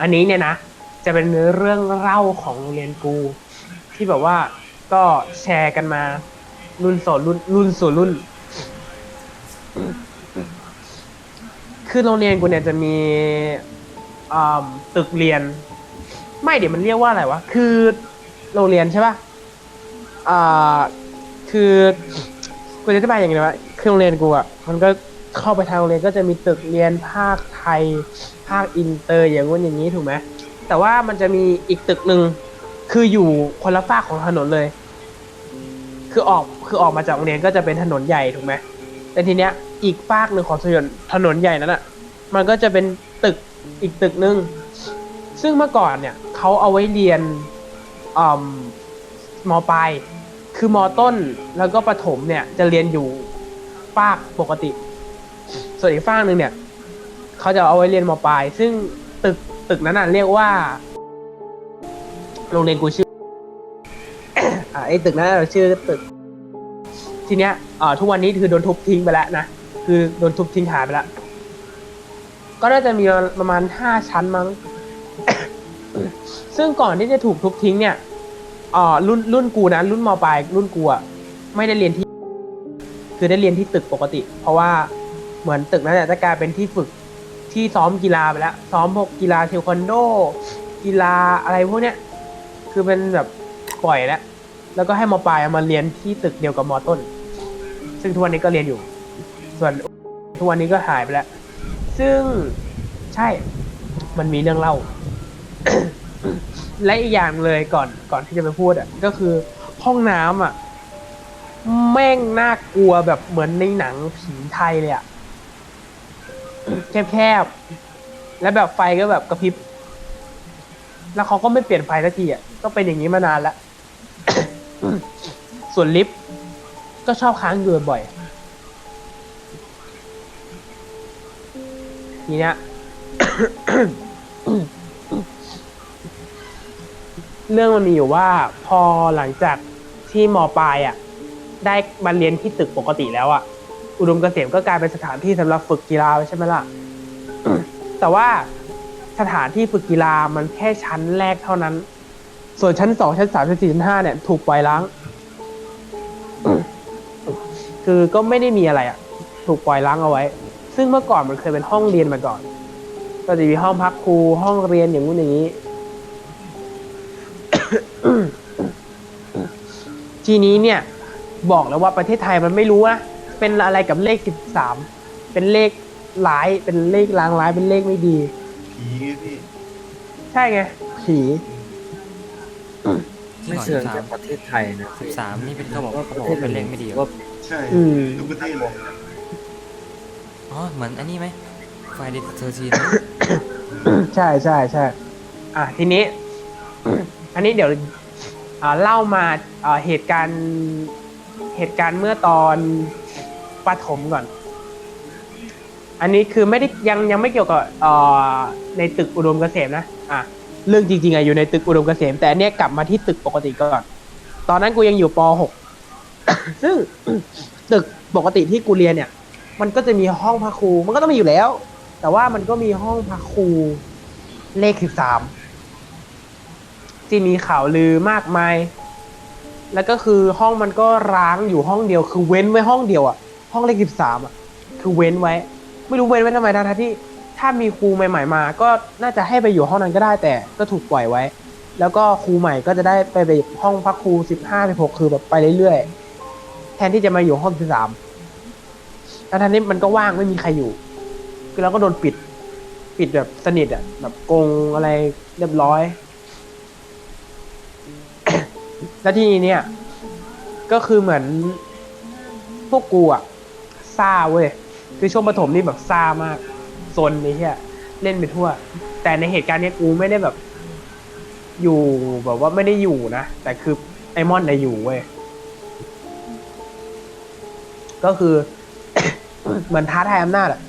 อันนี้เนี่ยนะจะเป็นเรื่องเล่าของโรงเรียนกู ที่แบบว่าก็แชร์กันมา รุ่นสู่รุ่น รุ่นสู่รุ่น คือโรงเรียนกูเนี่ยจะมีตึกเรียน ไม่เดี๋ยวมันเรียกว่าอะไรวะ คือโรงเรียนใช่ปะอ่าคือกูจะอธิบายอย่างไรวะคือโรงเรียนกูอะมันก็ เข้าไปทางโรงเรียนก็จะมีตึกเรียนภาคไทย ภาคอินเตอร์อย่างงู้นอย่างนี้ถูกไหมแต่ว่ามันจะมีอีกตึกหนึ่งคืออยู่คนละฝากของถนนเลย คือออกคือออกมาจากโรงเรียนก็จะเป็นถนนใหญ่ถูกไหมแต่ทีเนี้ยอีกฝากหนึ่งของถนนถนนใหญ่นั้นอะ มันก็จะเป็นตึกอีกตึกหนึ่งซึ่งเมื่อก่อนเนี่ยเขาเอาไว้เรียนอ่มปลายคือมต้นแล้วก็ประถมเนี่ยจะเรียนอยู่ฝากปกติ ส่วนอีกฝากหนึ่งเนี่ยเขาจะเอาไว้เรียนมปลาย ซึ่งตึกตึกนั้นน่ะเรียกว่า โรงเรียนกูชื่ออ่าไอ้ตึกนั้นเราชื่อตึก ทีเนี้ยอ่าทุกวันนี้คือโดนทุบทิ้งไปแล้วนะคือโดนทุบทิ้งหายไปแล้วก็น่าจะมีประมาณห้าชั้นมั้ง ซึ่งก่อนที่จะถูกทุบทิ้งเนี่ยอ่ารุ่นรุ่นกูนะรุ่นมปลายรุ่นกูอะไม่ได้เรียนที่ คือได้เรียนที่ตึกปกติ เพราะว่า เหมือนตึกนั้นเนี่ยจะกลายเป็นที่ฝึกที่ซ้อมกีฬาไปแล้ว ซ้อมพวกกีฬาเทควันโด กีฬาอะไรพวกเนี้ย คือเป็นแบบปล่อยแล้ว แล้วก็ให้มปลายมาเรียนที่ตึกเดียวกับมอต้น ซึ่งทุกวันนี้ก็เรียนอยู่ ส่วนทุกวันนี้ก็หายไปแล้ว ซึ่งใช่ มันมีเรื่องเล่า และอีกอย่างเลยก่อนก่อนที่จะไปพูดอะ ก็คือห้องน้ำอะ แม่งน่ากลัวแบบเหมือนในหนังผีไทยเลยอะ แคบๆ แล้วแบบไฟก็แบบกระพริบ แล้วเขาก็ไม่เปลี่ยนไฟสักทีอะ ก็เป็นอย่างนี้มานานแล้ว ส่วนลิฟต์ก็ชอบค้างอยู่บ่อยทีเนี้ยเรื่องมันมีอยู่ว่าพอหลังจากที่มปลายอะ ได้มาเรียนที่ตึกปกติแล้วอะ อุดมเกษมก็กลายเป็นสถานที่สำหรับฝึกกีฬาใช่ไหมล่ะแต่ว่าสถานที่ฝึกกีฬามันแค่ชั้นแรกเท่านั้น ส่วนชั้นสองชั้นสามชั้นสี่ชั้นห้าเนี่ย ถูกปล่อยล้างคือก็ไม่ได้มีอะไรอะ ถูกปล่อยล้างเอาไว้ ซึ่งเมื่อก่อนมันเคยเป็นห้องเรียนมาก่อน ก็จะมีห้องพักครูห้องเรียนอย่างงู้นอย่างนี้ทีนี้เนี่ย บอกแล้วว่าประเทศไทยมันไม่รู้นะ เป็นอะไรกับเลขสิบสามเป็นเลขร้ายเป็นเลขลางร้ายเป็นเลขไม่ดี ผีไงพี่ใช่ไงผีจริงไม่เหรอเชิงสิบสาจามกประเทศไทยนะสิบสามนี่เป็นเขาบอกว่าเขาประบอกเทศว่าเป็นเลขไม่ดีเหรอว่าใช่อืมทุกประเทศเลยอ๋อ เหมือนอันนี้ไหมไฟเดทเทอร์ทีนใช่ใช่ใช่อะทีนี้ อันนี้เดี๋ยวอ่าเล่ามาอ่าเหตุการณ์เหตุการณ์เมื่อตอน ปฐมก่อน อันนี้คือไม่ได้ยังยังไม่เกี่ยวกับเอ่อในตึกอุดมเกษมนะ อะ เรื่องจริงๆอะอยู่ในตึกอุดมเกษม แต่อันเนี้ยกลับมาที่ตึกปกติก่อน ตอนนั้นกูยังอยู่ป .6 ซึ่งตึกปกติที่กูเรียนเนี่ย มันก็จะมีห้องพักครู มันก็ต้องมีอยู่แล้ว แต่ว่ามันก็มีห้องพักครูเลขสิบสามที่มีข่าวลือมากมาย แล้วก็คือห้องมันก็ร้างอยู่ห้องเดียว คือเว้นไว้ห้องเดียวอะ ห้องเลขสิบสามอะ คือเว้นไว้ ไม่รู้เว้นไว้ทำไมทั้งๆที่ ถ้ามีครูใหม่ ๆ มา ก็น่าจะให้ไปอยู่ห้องนั้นก็ได้แต่ก็ถูกปล่อยไว้ แล้วก็ครูใหม่ก็จะได้ไปไปห้องพักครูสิบห้าสิบหกคือแบบไปเรื่อยๆแทนที่จะมาอยู่ห้องสิบสามแล้วทันนี้มันก็ว่างไม่มีใครอยู่ คือเราก็โดนปิด ปิดแบบสนิทอะแบบกงอะไรเรียบร้อย แล้วที่นี้เนี่ย ก็คือเหมือนพวกกูอะ ซ่าเว้ย คือช่วงประถมนี่แบบซ่ามากโซนนี้ที่เล่นไปทั่ว แต่ในเหตุการณ์เนี้ยกูไม่ได้แบบ อยู่แบบว่าไม่ได้อยู่นะ แต่คือไอมอนน่ะอยู่เว้ย ก็คือ เหมือนท้าทายอำนาจอะ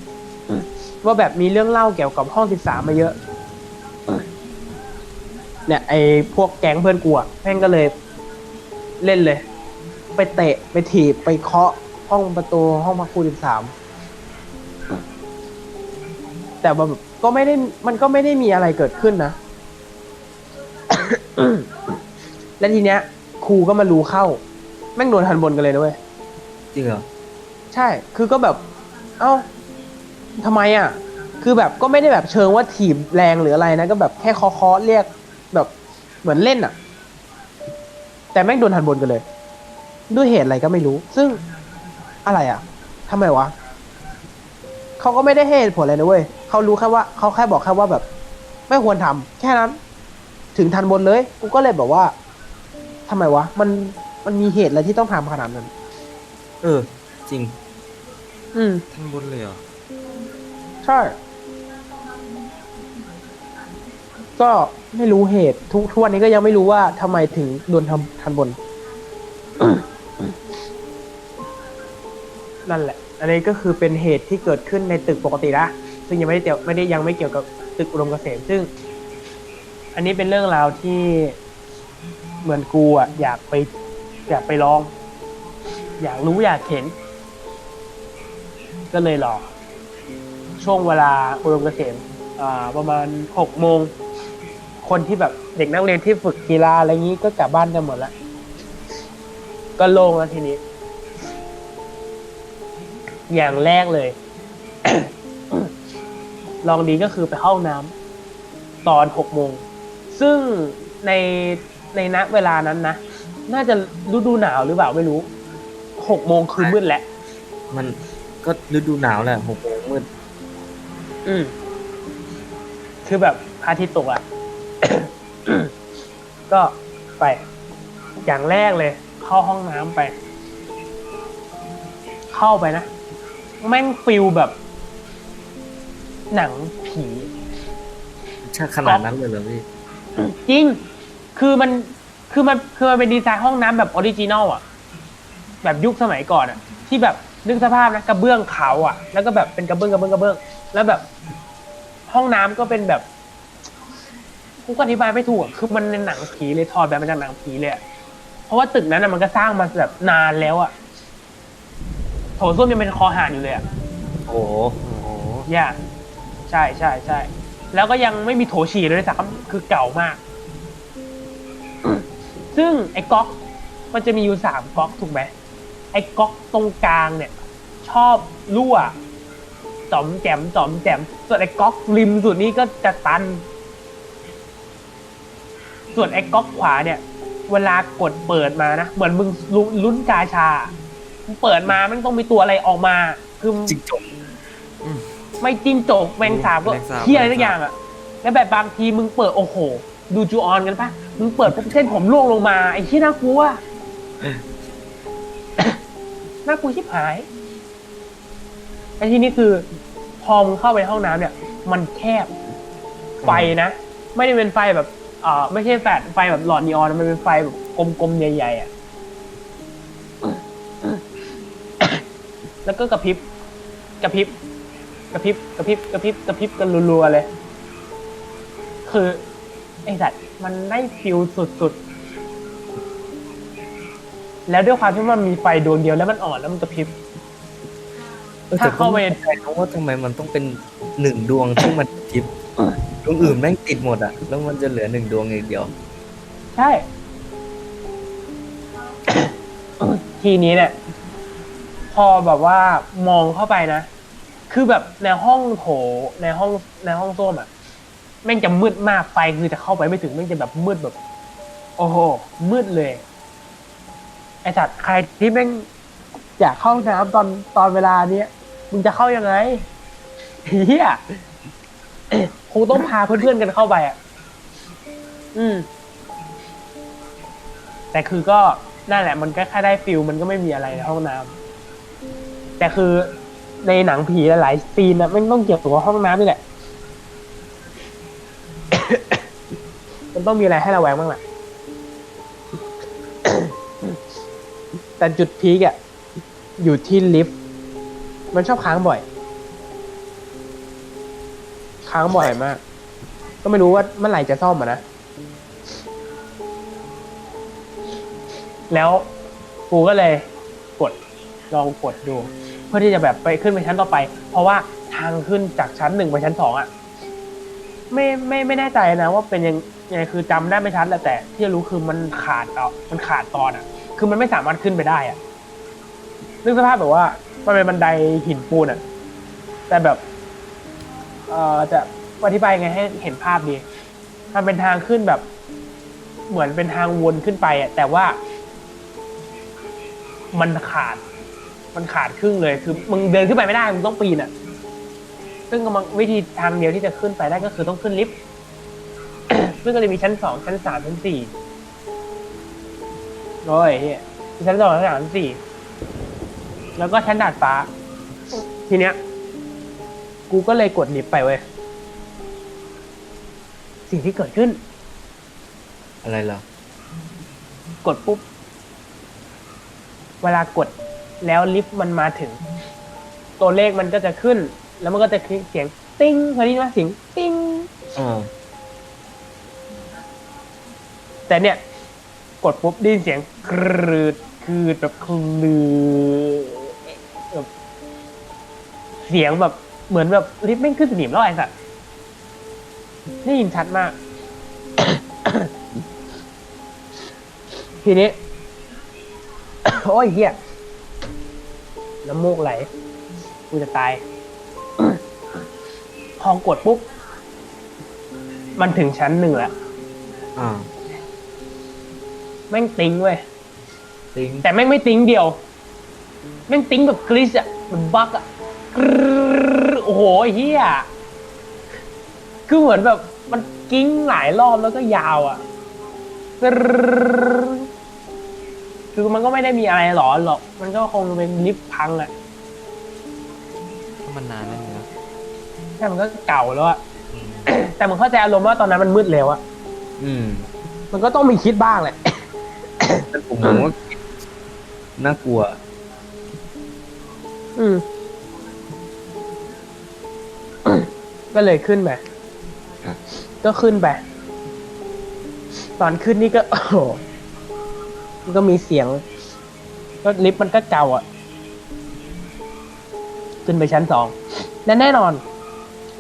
ว่าแบบมีเรื่องเล่าเกี่ยวกับห้องสิบสามมาเยอะ เนี่ยไอพวกแก๊งเพื่อนกูอะแม่งก็เลย เล่นเลย ไปเตะไปถีบไปเคาะ ห้องประตูห้องพักครูสิบสามแต่ว่าแบบก็ไม่ได้มันก็ไม่ได้มีอะไรเกิดขึ้นนะ และทีเนี้ย ครูก็มารู้เข้า แม่งโดนทันบนกันเลยนะเว้ย จริงเหรอใช่ คือก็แบบ เอ้าทำไมอะ คือแบบก็ไม่ได้แบบเชิงว่าถีบแรงหรืออะไรนะ ก็แบบแค่เคาะๆเรียกแบบเหมือนเล่นอะ แต่แม่งโดนทันบนกันเลย ด้วยเหตุอะไรก็ไม่รู้ ซึ่ง อะไรอะทำไมวะเขาก็ไม่ได้ให้เหตุผลอะไรนะเว้ยเขารู้แค่ว่าเขาแค่บอกแค่ว่าแบบ ไม่ควรทำแค่นั้น ถึงทันบนเลย กูก็เลยแบบว่าทำไมวะ มันมันมีเหตุอะไรที่ต้องทำขนาดนั้น เออ จริงอืมท่านบนเลยเหรอใช่ ก็ไม่รู้เหตุทุกทุกวันนี้ก็ยังไม่รู้ว่าทำไมถึงโดนทำทันบน นั่นแหละ อันนี้ก็คือเป็นเหตุที่เกิดขึ้นในตึกปกตินะ ซึ่งยังไม่ได้เกี่ยวไม่ได้ยังไม่เกี่ยวกับตึกอุดมเกษม ซึ่ง อันนี้เป็นเรื่องราวที่เหมือนกูอะอยากไปอยากไปลอง อยากรู้อยากเห็น ก็เลยรอช่วงเวลาอุดมเกษมอ่าประมาณหกโมง คนที่แบบเด็กนักเรียนที่ฝึกกีฬาอะไรงี้ก็กลับบ้านกันหมดแล้ว ก็โล่งแล้วทีนี้ อย่างแรกเลย ลองดีก็คือไปเข้าห้องน้ำตอนหกโมง ซึ่งในในณเวลานั้นนะ น่าจะฤดูหนาวหรือเปล่าไม่รู้หกโมงคือมืดแล้วมันก็ฤดูหนาวแหละหกโมงมืด อืมคือแบบพระอาทิตย์ตกอะ ก็ไป อย่างแรกเลย เข้าห้องน้ำไป เข้าไปนะ แม่งฟิลแบบ หนังผีใช่ขนาดนั้นเลยเหรอพี่ จริง คือมัน คือมัน คือมันเป็นดีไซน์ห้องน้ำแบบออริจินอลอะ แบบยุคสมัยก่อนอะ ที่แบบนึกสภาพนะกระเบื้องขาวอะ แล้วก็แบบเป็นกระเบื้องกระเบื้องกระเบื้อง แล้วแบบ ห้องน้ำก็เป็นแบบกูก็อธิบายไม่ถูกอะคือมันเป็นหนังผีเลยถอดแบบมาจากหนังผีเลยอะเพราะว่าตึกนั้นอะมันก็สร้างมาแบบนานแล้วอะโถส้วมยังเป็นคอหานอยู่เลยอะโอ้โหโอ้โหย่าใช่ใช่ใช่แล้วก็ยังไม่มีโถฉี่เลยซ้ำคือเก่ามาก ซึ่งไอ้ก๊อกมันจะมีอยู่สามก๊อกถูกไหมไอ้ก๊อกตรงกลางเนี่ย ชอบรั่วจอมแจมจอมแจมส่วนไอ้ก๊อกริมสุดนี้ก็จะตัน ส่วนไอ้ก๊อกขวาเนี่ย เวลากดเปิดมานะ เหมือนมึงลุ้นลุ้นกาชา มึงเปิดมามันต้องมีตัวอะไรออกมา คือจิงจกไม่จิ้งจกแมงสาบก็แมงสาบเที่ยอะไรทุกอย่างอะแล้วแบบบางทีมึงเปิดโอ้โห ดูจูออนกันปะมึงเปิดปุ๊บเส้นผมร่วงลงมาไอ้ที่น่ากลัวน่ากลัวชิบหายไอ้ที่นี่คือ พอมึงเข้าไปห้องน้ำเนี่ย มันแคบ ไฟนะ ไม่ได้เป็นไฟแบบเอ่อไม่ใช่แฟลชไฟแบบหลอดนีออนนะมันเป็นไฟแบบกลมๆใหญ่ๆอะ แล้วก็กระพริบกระพริบกระพริบกระพริบกระพริบกระพริบกันรัวๆเลย คือ ไอ้สัตว์มันได้ฟิลสุดๆ แล้วด้วยความที่มันมีไฟดวงเดียวแล้วมันอ่อนแล้วมันกระพริบ ออถ้าเข้าไปแต่ก็ม่เข้าใจนะว่าทำไมมันต้องเป็นหนึ่งดวงที่มันทิพย์ดวงอื่นแม่งติดหมดอะแล้วมันจะเหลือหนึ่งดวงอย่างเดียว ใช่ ทีนี้เนี่ย พอแบบว่ามองเข้าไปนะ คือแบบในห้องโถในห้องในห้องส้วมอะแม่งจะมืดมากไฟคือจะเข้าไปไม่ถึงแม่งจะแบบมืดแบบ โอ้โหมืดเลย ไอสัตว์ใครที่แม่งอยากเข้าน้ำตอนตอนเวลาเนี้ยมึงจะเข้ายังไงเฮียคงต้องพาเพื่อนๆกันเข้าไปอะ อืม แต่คือก็นั่นแหละ มันก็แค่ได้ฟิลมันก็ไม่มีอะไรในห้องน้ำ แต่คือในหนังผีหลายๆซีนนะไม่ต้องเกี่ยวกับห้องน้ำนี่แหละ มันต้องมีอะไรให้ระแวงบ้างแหละแต่จุดพีกอะอยู่ที่ลิฟต์มันชอบค้างบ่อย ค้างบ่อยมาก ก็ไม่รู้ว่าเมื่อไหร่จะซ่อมอะนะ แล้วกูก็เลยกดลองกดดู พื่อที่จะแบบไปขึ้นไปชั้นต่อไป เพราะว่าทางขึ้นจากชั้นหนึ่งไปชั้นสองอะไม่ไม่ไม่แน่ใจนะว่าเป็นยังยังไงคือจำได้ไม่ชัดแหละแต่ ที่รู้คือมันขาดเอามันขาดตอนอะ คือมันไม่สามารถขึ้นไปได้อะนึกสภาพแบบว่ามันเป็นบันไดหินปูนอะ แต่แบบ เอ่อจะอธิบายยังไงให้เห็นภาพดีมันเป็นทางขึ้นแบบ เหมือนเป็นทางวนขึ้นไปอะแต่ว่า มันขาด มันขาดครึ่งเลยคือมึงเดินขึ้นไปไม่ได้มึงต้องปีนอะ ซึ่งกำลังวิธีทางเดียวที่จะขึ้นไปได้ก็คือต้องขึ้นลิฟต์ซึ่งก็เลยมีชั้นสองชั้นสามชั้นสี่โอ้ยเหี้ยมีชั้นสองชั้นสามชั้นสี่แล้วก็ชั้นดาดฟ้า ทีเนี้ย กูก็เลยกดลิฟต์ไปเว้ยสิ่งที่เกิดขึ้น อะไรเหรอกดปุ๊บ เวลากด แล้วลิฟต์มันมาถึง ตัวเลขมันก็จะขึ้น แล้วมันก็จะเสียงติ้งเคยได้ยินไหมเสียงติ้งอ่าแต่เนี่ย กดปุ๊บได้ยินเสียงครืดคือแบบคลือแบบเสียงแบบเหมือนแบบลิฟต์ไม่งขึ้นสนิมแล้วไอ้สัสได้ยินชัดมาก ทีนี้ โอ้ยเฮีย น้ำมูกไหล กูจะตาย พอกดปุ๊บ มันถึงชั้นหนึ่งแล้วอ่าแม่งติ้งเว้ย ติ้งแต่แม่งไม่ติ้งเดียว แม่งติ้งแบบกริชอะมันบักอะกรึ๊ดโอ้โหเฮียคือเหมือนแบบมันกิ้งหลายรอบแล้วก็ยาวอะกรึ๊ด คือมันก็ไม่ได้มีอะไรหรอนหรอก มันก็คงเป็นลิฟต์พังอะเพราะมันนานแล้วเนอะแต่มันก็เก่าแล้วอะอืมแต่มันเข้าใจอารมณ์ว่าตอนนั้นมันมืดแล้วอะอืมมันก็ต้องมีคิดบ้างแหละ แต่ผมมองว่าน่ากลัว อืม ก็เลยขึ้นไปก็ขึ้นไป ตอนขึ้นนี่ก็ โอ้โห มันก็มีเสียงก็ลิฟต์มันก็เก่าอะ ขึ้นไปชั้นสองและแน่นอน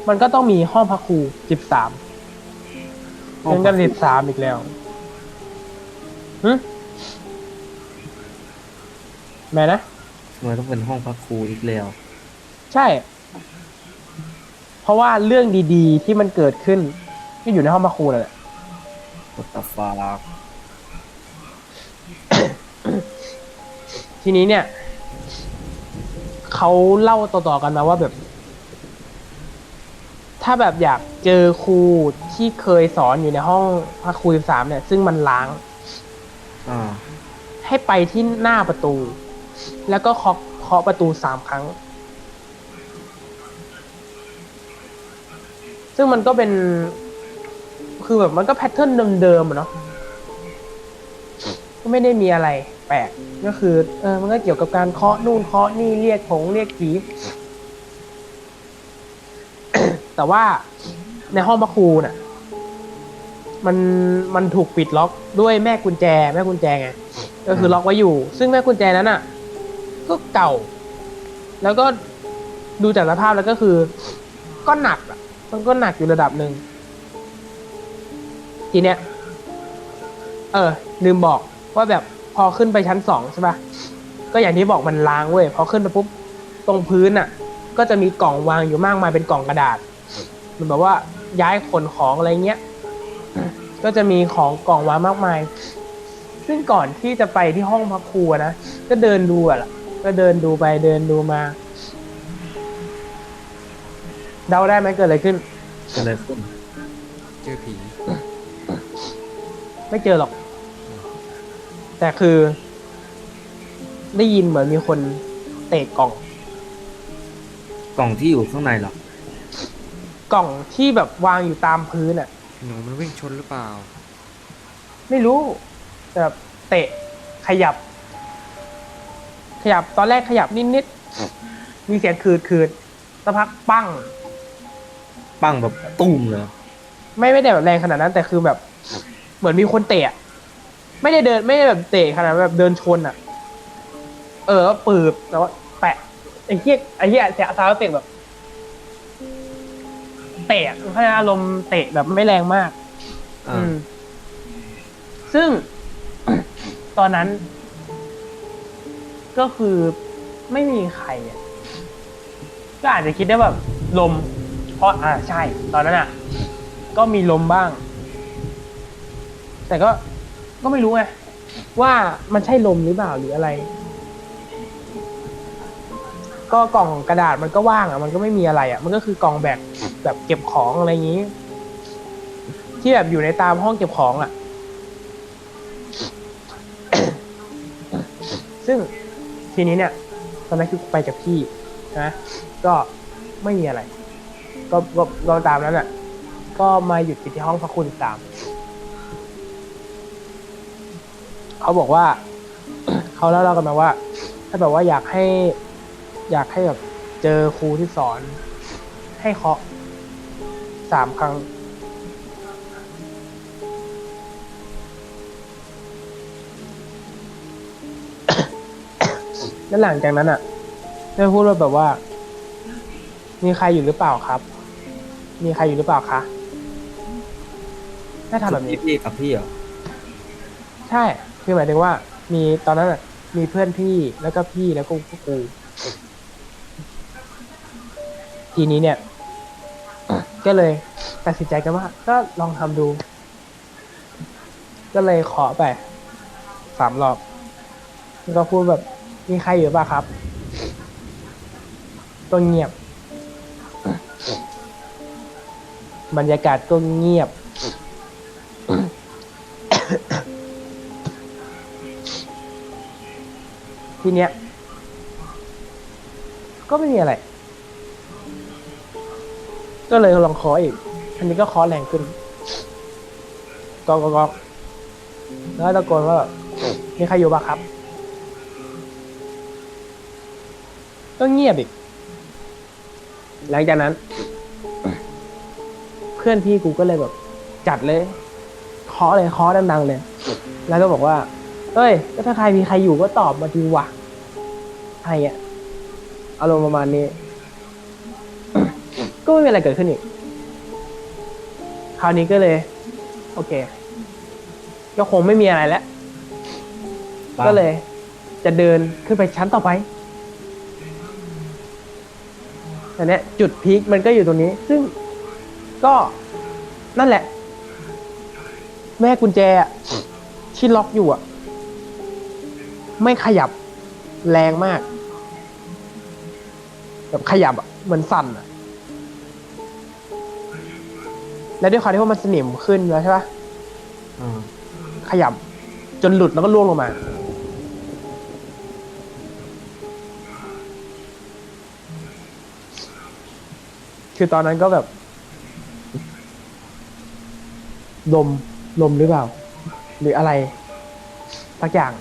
มันก็ต้องมีห้องพักครูสิบสามห้องเป็นพักันกครูสิบสามอีกแล้วหึแม่นะทำไมต้องเป็นห้องพักครูอีกแล้ว ใช่ เพราะว่าเรื่องดีๆที่มันเกิดขึ้น ก็อยู่ในห้องพักครูนั่นแหละ What the fuck ทีนี้เนี่ยเขาเล่าต่อๆกันมาว่าแบบ ถ้าแบบอยากเจอครูที่เคยสอนอยู่ในห้องพักครูสามเนี่ย ซึ่งมันล้าง อ่า ให้ไปที่หน้าประตู แล้วก็เคาะเคาะประตูสามครั้ง ซึ่งมันก็เป็น คือแบบมันก็แพทเทิร์นเดิมๆอะเนาะ ก็ไม่ได้มีอะไรแปลกก็คือเออมันก็เกี่ยวกับการเคาะนู่นเคาะนี่เรียกผงเรียกผีแต่ว่าในห้องพระครูน่ะ มันมันถูกปิดล็อกด้วยแม่กุญแจ แม่กุญแจไงก็คือล็อกไว้อยู่ ซึ่งแม่กุญแจนั้นอะ ก็เก่า แล้วก็ดูจากสภาพแล้วก็คือ ก็หนักอะ มันก็หนักอยู่ระดับหนึ่งทีเนี้ย เออ ลืมบอก ว่าแบบพอขึ้นไปชั้นสองใช่ปะก็อย่างที่บอกมันล้างเว้ยพอขึ้นไปปุ๊บตรงพื้นอะ ก็จะมีกล่องวางอยู่มากมายเป็นกล่องกระดาษ มันแบบว่าย้ายขนของอะไรเงี้ยก็จะมีของกล่องวางมากมาย ซึ่งก่อนที่จะไปที่ห้องพักครูอะนะก็เดินดูอะล่ะก็เดินดูไปเดินดูมา เดาได้ไหมเกิดอะไรขึ้น เกิดอะไรขึ้น เจอผี ไม่เจอหรอก แต่คือ ได้ยินเหมือนมีคนเตะกล่อง กล่องที่อยู่ข้างในเหรอกล่องที่แบบวางอยู่ตามพื้นอะ หนูมันวิ่งชนหรือเปล่า ไม่รู้แต่แบบเตะขยับ ขยับตอนแรกขยับนิดๆมีเสียงคืดคืดๆสักพักปั้ง ปั้งแบบตุ้มเลยไม่ไม่ได้แบบแรงขนาดนั้น แต่คือแบบ เหมือนมีคนเตะอะ ไม่ได้เดินไม่ได้แบบเตะขนาดแบบเดินชนอะ เออปืบแล้วแปะไอ้เหี้ยไอ้เหี้ยเสียซาวด์เอฟเฟกต์แบบแเตะเขาจะอารมณ์เตะแบบไม่แรงมากอ่าอืม ซึ่ง ตอนนั้น ก็คือไม่มีใครอะก็อาจจะคิดได้แบบลม เพราะอ่าใช่ ตอนนั้นอะ ก็มีลมบ้าง แต่ก็ ก็ไม่รู้ไงว่ามันใช่ลมหรือเปล่าหรืออะไร ก็กล่องกระดาษมันก็ว่างอะ มันก็ไม่มีอะไรอะ มันก็คือกล่องแบบแบบเก็บของอะไรอย่างนี้ ที่แบบอยู่ในตามห้องเก็บของอะ ซึ่งทีนี้เนี่ยตอนนั้นคือไปกับพี่นะก็ไม่มีอะไร ก็ก็ตามนั้นอะ ก็มาหยุดอยู่ที่ห้องพระคุณตาม เขาบอกว่า เขาเล่าเรากันมาว่า ถ้าแบบว่าอยากให้ อยากให้แบบเจอครูที่สอน ให้เคาะสามครั้ง แล้วหลังจากนั้นอะได้พูดว่าแบบว่า มีใครอยู่หรือเปล่าครับ มีใครอยู่หรือเปล่าคะได้ทำแบบนี้พี่พี่กับพี่เหรอ ใช่ คือหมายถึงว่า มีตอนนั้นอะมีเพื่อนพี่แล้วก็พี่แล้วก็กูทีนี้เนี่ย ก็เลยตัดสินใจกันว่า ก็ลองทำดู ก็เลยขอไปสามรอบแล้วก็พูดแบบมีใครอยู่ป่ะครับก็เงียบ บรรยากาศก็เงียบ ทีเนี้ย ก็ไม่มีอะไร ก็เลยลองเคออีก อันนี้ก็เคอแรงขึ้นกอกกอกแล้วตะโกนว่ามีใครอยู่บ้างครับ ก็เงียบอีก หลังจากนั้น เพื่อนพี่กูก็เลยแบบ จัดเลยเคาะเลยเคาะดังๆเลย แล้วก็บอกว่า เอ้ย ก็ถ้าใครมีใครอยู่ก็ตอบมาดีวะอะไรเงี้ยอารมณ์ประมาณนี้ ก็ไม่มีอะไรเกิดขึ้นอีก คราวนี้ก็เลย โอเค ก็คงไม่มีอะไรแล้วบ้าก็เลย จะเดินขึ้นไปชั้นต่อไปแต่เนี้ยจุดพีคมันก็อยู่ตรงนี้ ซึ่งก็นั่นแหละ แม่กุญแจอะที่ล็อกอยู่อะ ไม่ขยับแรงมาก แบบขยับเหมือนสั่นอะและด้วยความที่ว่ามันสนิมขึ้นแล้วใช่ปะอ่าขยับ จนหลุดแล้วก็ล่วงลงมา คือตอนนั้นก็แบบ ลม ลมหรือเปล่า หรืออะไรสักอย่าง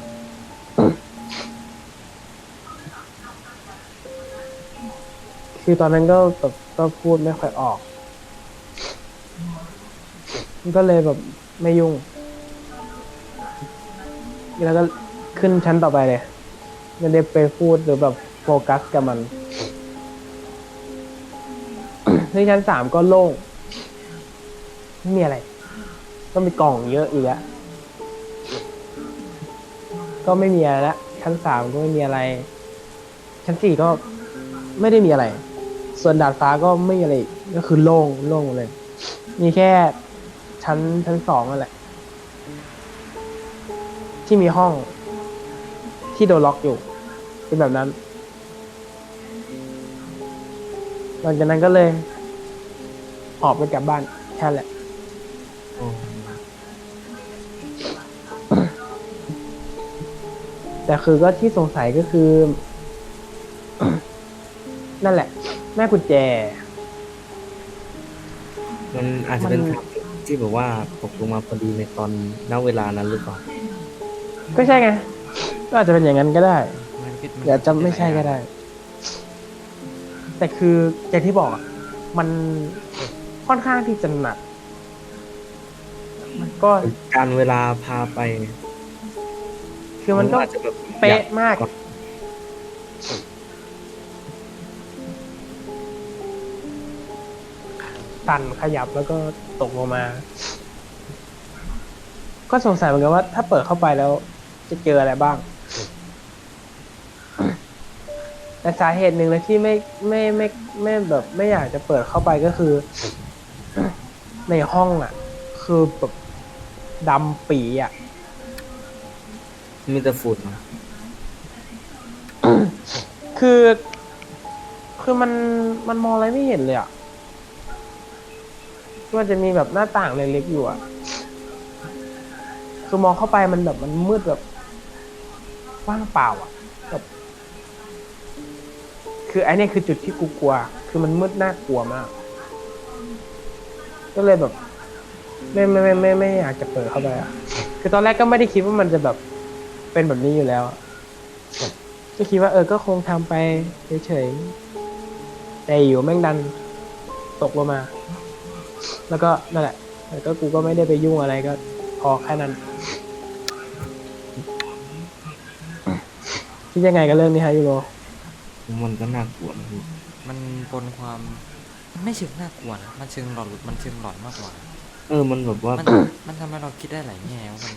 คือตอนนั้นก็แบบก็พูดไม่ค่อยออก ก็เลยแบบไม่ยุ่ง แล้วก็ขึ้นชั้นต่อไปเลยไม่ได้ไปพูดหรือแบบโฟกัสกับมันที่ชั้นสามก็โล่งไม่มีอะไร ก็มีกล่องเยอะอีกแล้วก็ไม่มีอะไรละชั้นสามก็ไม่มีอะไร ชั้นสี่ก็ไม่ได้มีอะไร ส่วนดาดฟ้าก็ไม่มีอะไรอีกก็คือโล่งโล่งหมดเลย มีแค่ชั้นชั้นสองนั่นแหละ ที่มีห้องที่โดนล็อกอยู่ เป็นแบบนั้น หลังจากนั้นก็เลยออกไปกลับบ้านแค่นั้นแหละ แต่คือก็ที่สงสัยก็คือ นั่นแหละ แม่กุญแจ มันอาจจะเป็นมัน ที่แบบว่าตกลงมาพอดีในตอนณเวลานั้นหรือเปล่าก็ใช่ไง ก็อาจจะเป็นอย่างนั้นก็ได้ มันก็มันเดี๋ยวจะไม่ใช่ก็ได้ แต่คืออย่างที่บอกอะมันค่อนข้างที่จะหนัก มันก็การเวลาพาไปคือมันก็อาจจะแบบเป๊ะมาก อ สั่นขยับแล้วก็ตกลงมา ก็สงสัยเหมือนกันว่า ถ้าเปิดเข้าไปแล้ว จะเจออะไรบ้าง แต่สาเหตุหนึ่งเลยที่ไม่ไม่ไม่ไม่แบบ ไม่อยากจะเปิดเข้าไปก็คือ ในห้องอะ คือแบบดำปีอะ มีแต่ฝุ่นอะคือ คือมันมันมองอะไรไม่เห็นเลยอะ มันจะมีแบบหน้าต่างเล็กๆอยู่อะคือมองเข้าไปมันแบบมันมืดแบบว่างเปล่าอะแบบคือไอ้นี่คือจุดที่กูกลัว คือมันมืดน่ากลัวมาก ก็เลยแบบ ไม่ไม่ไม่ไม่ไม่อยากจะเปิดเข้าไปอะคือตอนแรกก็ไม่ได้คิดว่ามันจะแบบเป็นแบบนี้อยู่แล้วอะก็คิดว่าเออก็คงทำไปเฉยๆแต่อยู่แม่งดันตกลงมา แล้วก็นั่นแหละแล้วก็กูก็ไม่ได้ไปยุ่งอะไรก็พอแค่นั้นคิดยังไงกับเรื่องนี้ฮะยูโรมันก็น่ากลัวนะพี่มันปนความมันไม่เชิงน่ากลัวนะมันเชิงหลอนมันเชิงหลอนมากกว่า เออมันแบบว่ามันมันทำให้เราคิดได้หลายแง่ว่ามัน